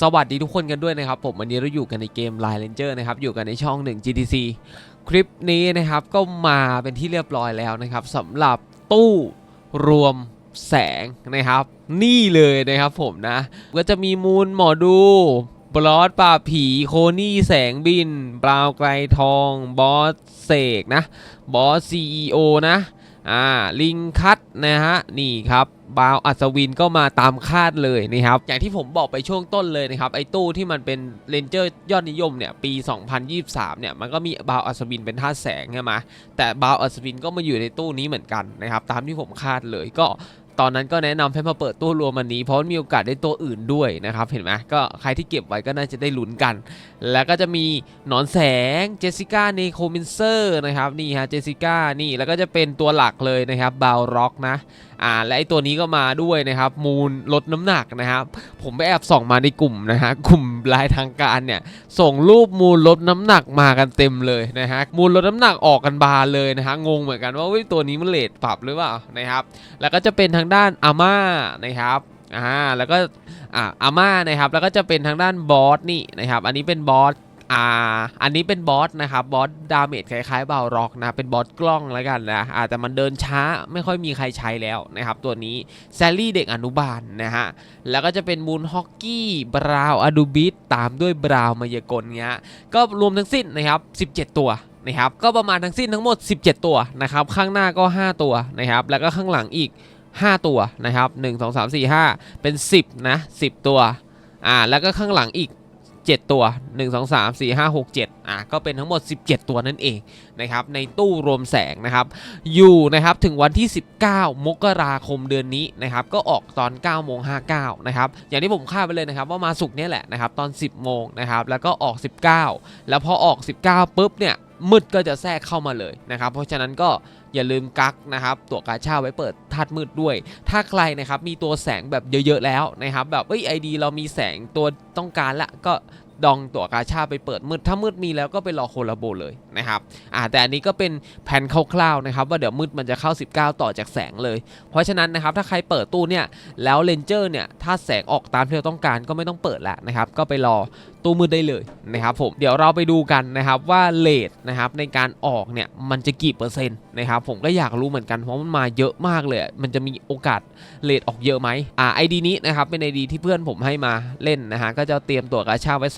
สวัสดีทุกคนกันด้วยนะครับ ผมวันนี้เราอยู่กันในเกม Line Ranger นะครับ อยู่กันในช่อง 1 GTC คลิปนี้นะครับก็มาเป็นที่เรียบร้อยแล้วนะครับสำหรับตู้รวมแสงนะครับ นี่เลยนะครับผมนะ ก็จะมีมูลหมอดูบลอสป่าบผีโคนี่แสงบินปลาวไกลทอง บอสเสกนะ บอส CEO นะ อ่าลิงคัตนะฮะนี่ครับบาวอัศวินก็มาตามคาดเลยนะครับอย่างที่ผมบอกไปช่วงต้นเลยนะครับไอ้ตู้ที่มันเป็นเลนเจอร์ยอดนิยมเนี่ยปี 2023เนี่ยมันก็มีบาวอัศวินเป็นท่าแสงใช่ไหมแต่บาวอัศวินก็มาอยู่ในตู้นี้เหมือนกันนะครับตามที่ผมคาดเลยก็ ตอนนั้นก็แนะนำให้มาเปิดตู้รวมอันนี้ เพราะมีโอกาสได้ตัวอื่นด้วยนะครับ เห็นไหมก็ใครที่เก็บไว้ก็น่าจะได้ลุ้นกัน แล้วก็จะมีหนอนแสงเจสสิก้าเนโคมินเซอร์นะครับนี่ฮะเจสสิก้านี่แล้วก็จะเป็นตัวหลักเลยนะครับบาวร็อกนะอ่าและไอตัวนี้ก็มาด้วยนะครับมูลลดน้ำหนักนะครับผมไปแอบส่องมาในกลุ่มนะฮะกลุ่ม ลายทางการเนี่ยส่งรูปมูลลดน้ำหนักมากันเต็มเลยนะฮะมูลลดน้ำหนักออกกันบานเลยนะฮะงงเหมือนกันว่าตัวนี้มันเลทปรับหรือเปล่านะครับแล้วก็จะเป็นทางด้านอาม่านะครับอ่าแล้วก็อ่าอาม่านะครับแล้วก็จะเป็นทางด้านบอสนี่นะครับอันนี้เป็นบอส อ่าอันนี้เป็นบอสนะครับบอสดาเมจคล้ายๆเบาร็อกนะ เป็นบอสกล้องแล้วกันนะอาแต่มันเดินช้าไม่ค่อยมีใครใช้แล้วนะครับ ตัวนี้แซลลี่เด็กอนุบาลนะฮะ แล้วก็จะเป็นมูนฮอกกี้บราวอดูบิทตามด้วยบราวมายากลเงี้ยก็รวมทั้งสิ้นนะครับ 17 ตัวนะครับก็ประมาณทั้งสิ้นทั้งหมด 17 ตัวนะครับข้างหน้าก็ 5 ตัวนะครับแล้วก็ข้างหลังอีก 5 ตัวนะครับ 1 2 3 4 5 เป็น 10 นะ 10 ตัวอ่าแล้วก็ข้างหลังอีก 7 ตัว 1 2 3 4 5 6 7อะก็เป็นทั้งหมด 17 ตัวนั่นเองนะครับในตู้รวมแสงนะครับอยู่นะครับถึงวันที่ 19 มกราคมเดือนนี้นะครับก็ออกตอน9โมง59นะครับอย่างที่ผมคาดไปเลยนะครับว่ามาสุกเนี่ยแหละนะครับตอน 10 โมงนะครับแล้วก็ออก 19 แล้วพอออก 19ปุ๊บเนี่ยมืดก็จะแทรกเข้ามาเลยนะครับเพราะฉะนั้นก็ อย่าลืมกักนะครับตัวกาชาไว้เปิดธาตุมืดด้วย ถ้าใครนะครับมีตัวแสงแบบเยอะๆแล้วนะครับแบบเอ้ยไอดีเรามีแสงตัวต้องการละก็ดองตัวกาชาไปเปิดมืดถ้ามืดมีแล้วก็ไปรอโคลาโบเลยนะครับอ่าแต่อันนี้ก็เป็นแผนคร่าวๆนะครับว่าเดี๋ยวมืดมันจะเข้า 19 ต่อจากแสงเลย เพราะฉะนั้นนะครับถ้าใครเปิดตู้เนี่ยแล้วเลนเจอร์เนี่ยถ้าแสงออกตามที่เราต้องการก็ไม่ต้องเปิดล้วนะครับก็ไปรอ ตู้มืดได้เลยนะครับผมเดี๋ยวเราไปดูกันนะครับว่าเลทนะครับในการออกเนี่ยมันจะกี่เปอร์เซ็นต์นะครับผมก็อยากรู้เหมือนกันเพราะมันมาเยอะมากเลย มันจะมีโอกาสเลทออกเยอะไหมอ่าไอดีนี้นะครับเป็นไอดีที่เพื่อนผมให้มาเล่นนะฮะก็จะเตรียมตัวกระชาไว้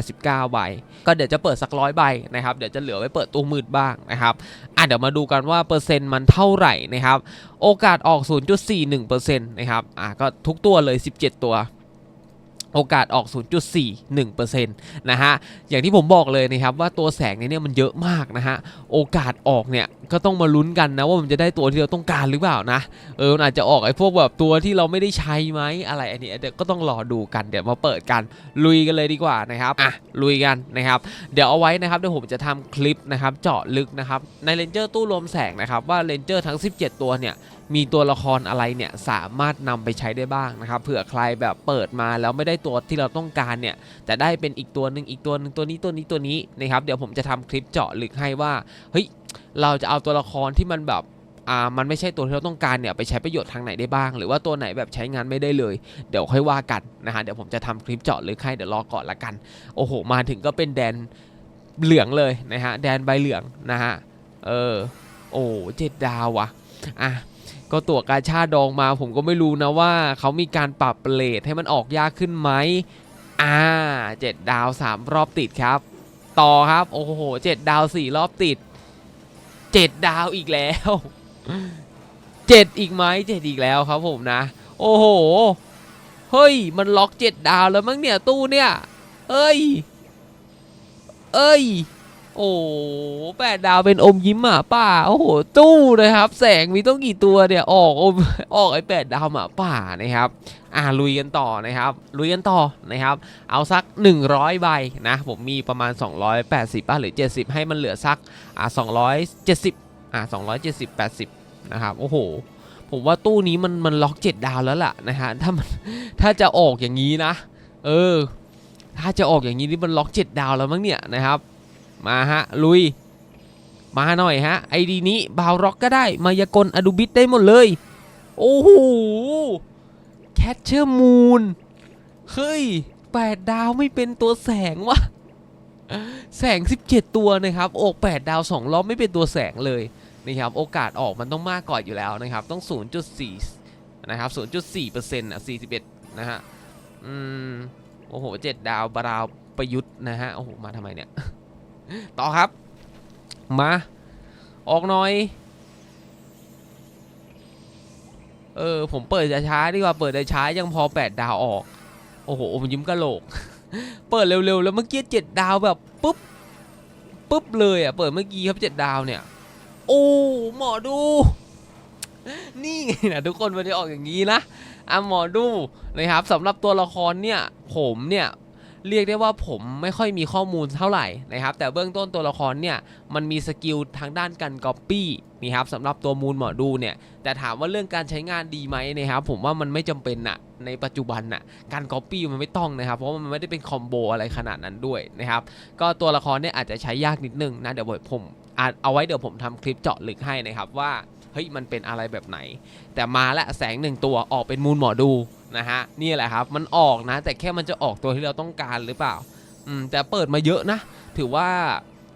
289ใบก็เดี๋ยวจะเปิดสักร้อยใบนะครับเดี๋ยวจะเหลือไว้เปิดตู้มืดบ้างนะครับอะเดี๋ยวมาดูกันว่าเปอร์เซ็นต์มันเท่าไหร่นะครับโอกาสออก 0.41%นะครับอะก็ทุกตัวเลย 17 ตัว โอกาสออก 0.41%นะฮะ อย่างที่ผมบอกเลยนะครับว่าตัวแสงในเนี่ยมันเยอะมากนะฮะ โอกาสออกเนี่ยก็ต้องมาลุ้นกันนะว่ามันจะได้ตัวที่เราต้องการหรือเปล่านะ เออมันอาจจะออกไอ้พวกแบบตัวที่เราไม่ได้ใช้ไหมอะไรอันนี้เดี๋ยวก็ต้องรอดูกันเดี๋ยวมาเปิดกันลุยกันเลยดีกว่านะครับ อะลุยกันนะครับ เดี๋ยวเอาไว้นะครับเดี๋ยวผมจะทำคลิปนะครับเจาะลึกนะครับในเลนเจอร์ตู้รวมแสงนะครับว่าเลนเจอร์ทั้ง 17 ตัวเนี่ยมีตัวละครอะไรเนี่ยสามารถนำไปใช้ได้บ้างนะครับเผื่อใครแบบเปิดมาแล้วไม่ได้ตัวที่เราต้องการเนี่ยแต่ได้เป็นอีกตัวหนึ่งอีกตัวหนึ่งตัวนี้ตัวนี้ตัวนี้นะครับเดี๋ยวผมจะทำคลิปเจาะลึกให้ว่าเฮ้ยเราจะเอาตัวละครที่มันแบบอ่ามันไม่ใช่ตัวที่เราต้องการเนี่ยไปใช้ประโยชน์ทางไหนได้บ้าง หรือว่าตัวไหนแบบใช้งานไม่ได้เลยเดี๋ยวค่อยว่ากันนะฮะเดี๋ยวผมจะทำคลิปเจาะลึกให้เดี๋ยวรอก่อนละกัน โอ้โห มาถึงก็เป็นแดนเหลืองเลยนะฮะแดนใบเหลืองนะฮะเออโอ้เจ็ดดาวว่ะอะ ก็ตัวกาชาดองมา ผมก็ไม่รู้นะว่าเขามีการปรับเลทให้มันออกยากขึ้นไหมอ่าเจ็ดดาวสามรอบติดครับ ต่อครับ โอ้โหเจ็ดดาวสี่รอบติดเจ็ดดาวอีกแล้วเจ็ดอีกไหมเจ็ดอีกแล้วครับผมนะ โอ้โหเฮ้ย มันล็อกเจ็ดดาวแล้วมั้งเนี่ยตู้เนี่ยเอ้ย เอ้ย โอ้แปดดาวเป็นอมยิ้มหมาป่า โอ้โห ตู้นะครับ แสงมีต้องกี่ตัวเนี่ย ออกอมออกไอ้แปดดาวหมาป่านะครับ อ่าลุยกันต่อนะครับ ลุยกันต่อนะครับ เอาสัก 100 ใบนะ ผมมีประมาณ 280ป่ะหรือ 70 ให้มันเหลือสัก อ่า270 อ่า270 80 นะครับ โอ้โห ผมว่าตู้นี้มันมันล็อก 7 ดาวแล้วล่ะนะฮะ ถ้ามันถ้าจะออกอย่างนี้นะ เออ ถ้าจะออกอย่างนี้นี่มันล็อก 7 ดาวแล้วมั้งเนี่ยนะครับ มาฮะ ลุย มาหน่อยฮะ ไอดีนี้บาวร็อกก็ได้ มายากลอดูบิทได้หมดเลย โอ้โหแคทเชอร์มูนเฮ้ยแปดดาวไม่เป็นตัวแสงวะแสง 17 ตัวนะครับออก8ดดาว 2 รอบไม่เป็นตัวแสงเลยนะครับ โอกาสออกมันต้องมากกว่าอยู่แล้วนะครับ ต้อง 0.4 นะครับ 0.4%อะ 41 นะฮะ อืม โอ้โห 7 ดาวบราวประยุทธ์นะฮะ โอ้โห มาทำไมเนี่ย ต่อครับ มา ออกหน่อย เออ ผมเปิดช้าดีกว่าเปิดช้ายังพอ 8 ดาวออก โอ้โหผมยิ้มกะโหลก เปิดเร็วๆ แล้วเมื่อกี้เจ็ดดาวแบบปุ๊บปุ๊บเลยอะเปิดเมื่อกี้ครับเจ็ดดาวเนี่ย โอ้หมอดู นี่ไงนะทุกคนมันจะออกอย่างนี้นะอะหมอดูนะครับสำหรับตัวละครเนี่ย ผมเนี่ย เรียกได้ว่าผมไม่ค่อยมีข้อมูลเท่าไหร่นะครับแต่เบื้องต้นตัวละครเนี่ยมันมีสกิลทางด้านการก๊อปปี้นี่ครับสำหรับตัวมูลหมอดูเนี่ยแต่ถามว่าเรื่องการใช้งานดีไหมนะครับผมว่ามันไม่จำเป็นนะในปัจจุบันน่ะการก๊อปปี้มันไม่ต้องนะครับ เพราะมันไม่ได้เป็นคอมโบอะไรขนาดนั้นด้วยนะครับก็ตัวละครเนี่ยอาจจะใช้ยากนิดนึงนะเดี๋ยวผมเอาไว้เดี๋ยวผมทำคลิปเจาะลึกให้นะครับว่า เฮ้ยมันเป็นอะไรแบบไหน แต่มาและแสงหนึ่งตัวออกเป็นมูลหมอดูนะฮะนี่แหละครับมันออกนะ แต่แค่มันจะออกตัวที่เราต้องการหรือเปล่าอืมแต่เปิดมาเยอะนะ ถือว่า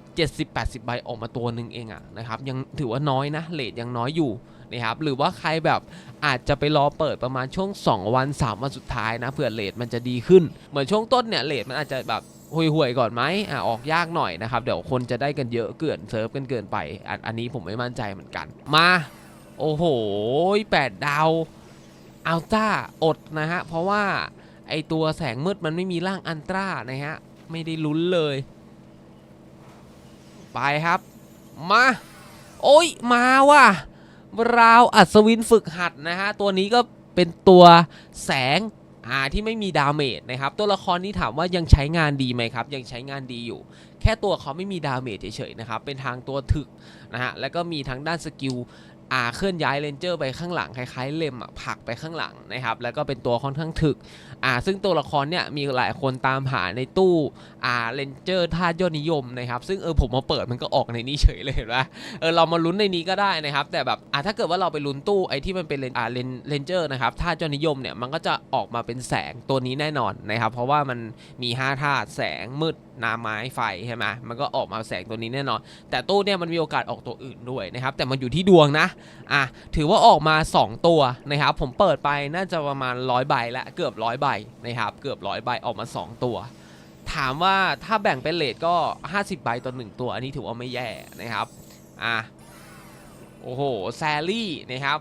70-80 ใบออกมาตัวหนึ่งเองอะนะครับยังถือว่าน้อยนะเลทยังน้อยอยู่นะครับหรือว่าใครแบบอาจจะไปรอเปิดประมาณช่วง 2 วัน 3 วันสุดท้ายนะเผื่อเลทมันจะดีขึ้น เหมือนช่วงต้นเนี่ยเลทมันอาจจะแบบ ห่วยๆก่อนไหมอะออกยากหน่อยนะครับ เดี๋ยวคนจะได้กันเยอะเกินเซิร์ฟกันเกินไปอันอันนี้ผมไม่มั่นใจเหมือนกัน มา โอ้โห8ดาวอัลต้าอดนะฮะ เพราะว่าไอตัวแสงมืดมันไม่มีร่างอันตรานะฮะ ไม่ได้ลุ้นเลย ไปครับ มา โอ้ยมาว่ะราวอัศวินฝึกหัดนะฮะ ตัวนี้ก็เป็นตัวแสง อ่าที่ไม่มีดาเมจนะครับตัวละครนี้ถามว่ายังใช้งานดีไหมครับ ยังใช้งานดีอยู่ แค่ตัวเขาไม่มีดาเมจเฉยๆนะครับเป็นทางตัวถึกนะฮะแล้วก็มีทั้งด้านสกิลอ่าเคลื่อนย้ายเลนเจอร์ไปข้างหลังคล้ายๆเล็มอะผลักไปข้างหลังนะครับแล้วก็เป็นตัวค่อนข้างถึกอ่าซึ่งตัวละครเนี่ยมีหลายคนตามหาในตู้อ่าเลนเจอร์ท่ายอดนิยมนะครับซึ่งเออผมมาเปิดมันก็ออกในนี้เฉยเลยเห็นปะเออเรามาลุ้นในนี้ก็ได้นะครับแต่แบบอ่าถ้าเกิดว่าเราไปลุ้นตู้ไอ้ที่มันเป็นเลนอ่าเลนเลนเจอร์นะครับท่ายอดนิยมเนี่ยมันก็จะออกมาเป็นแสงตัวนี้แน่นอนนะครับเพราะว่ามันมี5ธาตุแสงมืดน้ำไม้ไฟใช่ไหมมันก็ออกมาแสงตัวนี้แน่นอน แต่ตู้เนี่ยมันมีโอกาสออกตัวอื่นด้วยนะครับแต่มันอยู่ที่ดวงนะอะถือว่าออกมา 2 ตัวนะครับผมเปิดไปน่าจะประมาณร้อยใบละเกือบร้อยใบนะครับเกือบร้อยใบออกมา 2 ตัว ถามว่าถ้าแบ่งเป็นเลทก็ 50 ใบต่อ1ตัว อันนี้ถือว่าไม่แย่นะครับอะโอ้โหแซลลี่นะครับ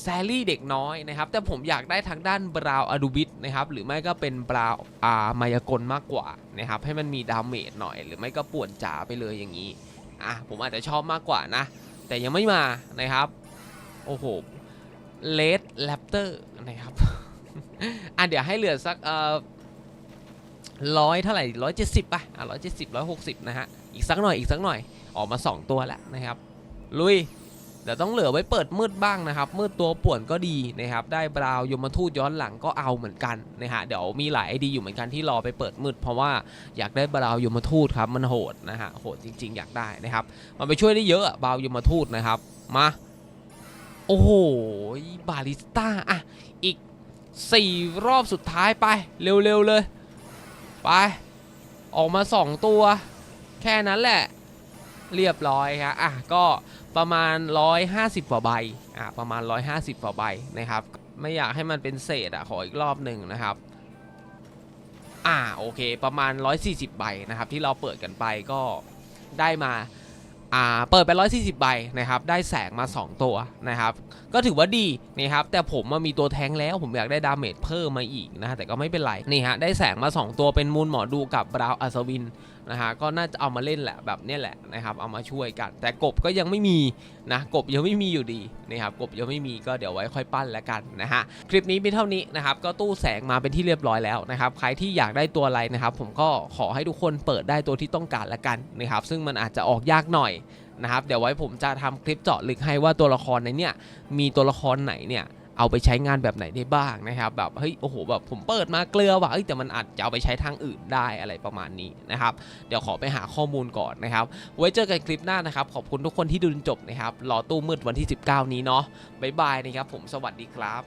แซลลี่เด็กน้อยนะครับ แต่ผมอยากได้ทางด้านบราวอดูบิทนะครับ หรือไม่ก็เป็นบราวอามายากลมากกว่านะครับ ให้มันมีดาเมจหน่อย หรือไม่ก็ป่วนจ๋าไปเลยอย่างนี้อะผมอาจจะชอบมากกว่านะ แต่ยังไม่มานะครับ โอ้โหเลดแรปเตอร์นะครับ อะเดี๋ยวให้เหลือสักเอ่อร้อยเท่าไหร่ร้อยเจ็ดสิบป่ะอะร้อยเจ็ดสิบร้อยหกสิบนะฮะอีกสักหน่อยอีกสักหน่อยออกมา 2 ตัวแล้วนะครับ ลุยเดี๋ยวต้องเหลือไว้เปิดมืดบ้างนะครับ มืดตัวป่วนก็ดีนะครับ ได้บราวน์ยมทูตย้อนหลังก็เอาเหมือนกันนะฮะเดี๋ยวมีหลายไอดีอยู่เหมือนกันที่รอไปเปิดมืด เพราะว่าอยากได้บราวน์ยมทูตครับมันโหดนะฮะโหดจริง ๆ อยากได้นะครับ มันไปช่วยได้เยอะบราวยมทูตนะครับมาโอ้โหบาลิสต้าอะอีก 4 รอบสุดท้ายไป เร็วๆเลย ไป ออกมา 2 ตัว แค่นั้นแหละ เรียบร้อยครับอะก็ประมาณ 150กว่าใบอะประมาณ 150กว่าใบนะครับ ไม่อยากให้มันเป็นเศษอะขออีกรอบหนึ่งนะครับอ่าโอเคประมาณ 140 ใบนะครับที่เราเปิดกันไปก็ได้มา อ่าเปิดไป 140 ใบนะครับได้แสงมา 2 ตัวนะครับก็ถือว่าดีนะครับแต่ผมมามีตัวแทงแล้วผมอยากได้ดาเมจเพิ่มมาอีกนะฮะแต่ก็ไม่เป็นไรนี่ฮะได้แสงมา 2 ตัวเป็นมูลหมอดูกับบราวอัศวิน นะฮะก็น่าจะเอามาเล่นแหละแบบนี้แหละนะครับเอามาช่วยกัน แต่กบก็ยังไม่มีนะกบยังไม่มีอยู่ดีนะครับกบยังไม่มีก็เดี๋ยวไว้ค่อยปั้นแล้วกันนะฮะคลิปนี้เป็นเท่านี้นะครับก็ตู้แสงมาเป็นที่เรียบร้อยแล้วนะครับใครที่อยากได้ตัวอะไรนะครับผมก็ขอให้ทุกคนเปิดได้ตัวที่ต้องการแล้วกันนะครับซึ่งมันอาจจะออกยากหน่อยนะครับเดี๋ยวไว้ผมจะทำคลิปเจาะลึกให้ว่าตัวละครในเนี่ยมีตัวละครไหนเนี่ย เอาไปใช้งานแบบไหนได้บ้างนะครับแบบเฮ้ยโอ้โหแบบผมเปิดมาเกลือว่ะเอ้ยแต่มันอาจจะเอาไปใช้ทางอื่นได้อะไรประมาณนี้นะครับเดี๋ยวขอไปหาข้อมูลก่อนนะครับ ไว้เจอกันคลิปหน้านะครับ ขอบคุณทุกคนที่ดูจนจบนะครับรอตู้มืดวันที่ 19 นี้เนาะบ๊ายบายนะครับผมสวัสดีครับ